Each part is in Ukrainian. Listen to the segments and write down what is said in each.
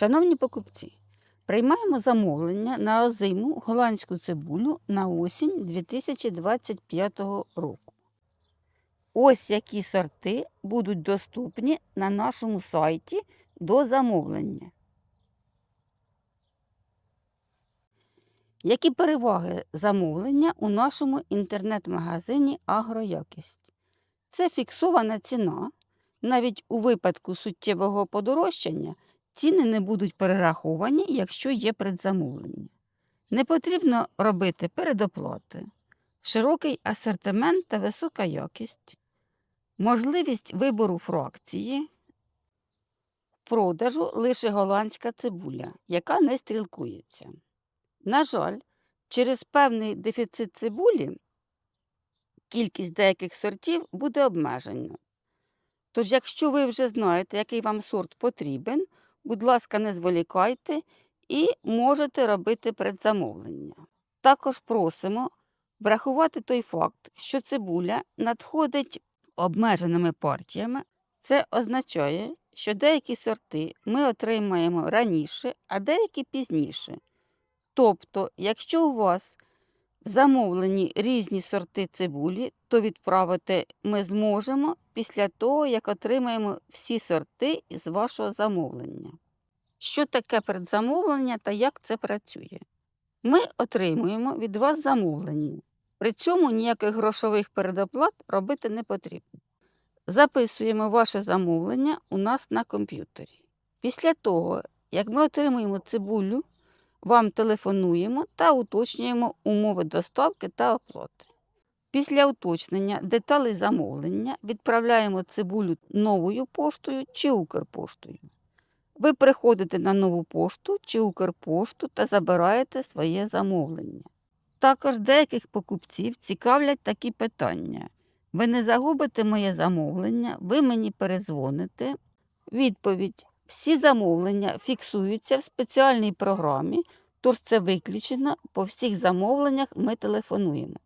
Шановні покупці, приймаємо замовлення на озиму голландську цибулю на осінь 2025 року. Ось які сорти будуть доступні на нашому сайті до замовлення. Які переваги замовлення у нашому інтернет-магазині Агроякість? Це фіксована ціна. Навіть у випадку суттєвого подорожчання ціни не будуть перераховані, якщо є предзамовлення. Не потрібно робити передоплати, широкий асортимент та висока якість, можливість вибору фракції, в продажу лише голландська цибуля, яка не стрілкується. На жаль, через певний дефіцит цибулі кількість деяких сортів буде обмежена. Тож, якщо ви вже знаєте, який вам сорт потрібен, будь ласка, не зволікайте і можете робити предзамовлення. Також просимо врахувати той факт, що цибуля надходить обмеженими партіями. Це означає, що деякі сорти ми отримаємо раніше, а деякі пізніше. Тобто, якщо у вас в замовленні різні сорти цибулі, то відправити ми зможемо після того, як отримаємо всі сорти із вашого замовлення. Що таке предзамовлення та як це працює? Ми отримуємо від вас замовлення. При цьому ніяких грошових передоплат робити не потрібно. Записуємо ваше замовлення у нас на комп'ютері. Після того, як ми отримуємо цибулю, вам телефонуємо та уточнюємо умови доставки та оплати. Після уточнення деталей замовлення відправляємо цибулю новою поштою чи Укрпоштою. Ви приходите на нову пошту чи Укрпошту та забираєте своє замовлення. Також деяких покупців цікавлять такі питання. Ви не загубите моє замовлення, ви мені перезвоните. Відповідь: всі замовлення фіксуються в спеціальній програмі, тож це виключено, по всіх замовленнях ми телефонуємо.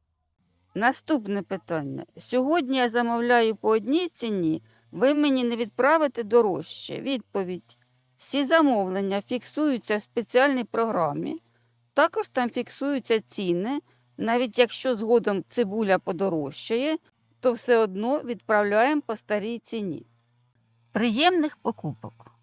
Наступне питання. Сьогодні я замовляю по одній ціні, ви мені не відправите дорожче. Відповідь. Всі замовлення фіксуються в спеціальній програмі. Також там фіксуються ціни, навіть якщо згодом цибуля подорожчає, то все одно відправляємо по старій ціні. Приємних покупок!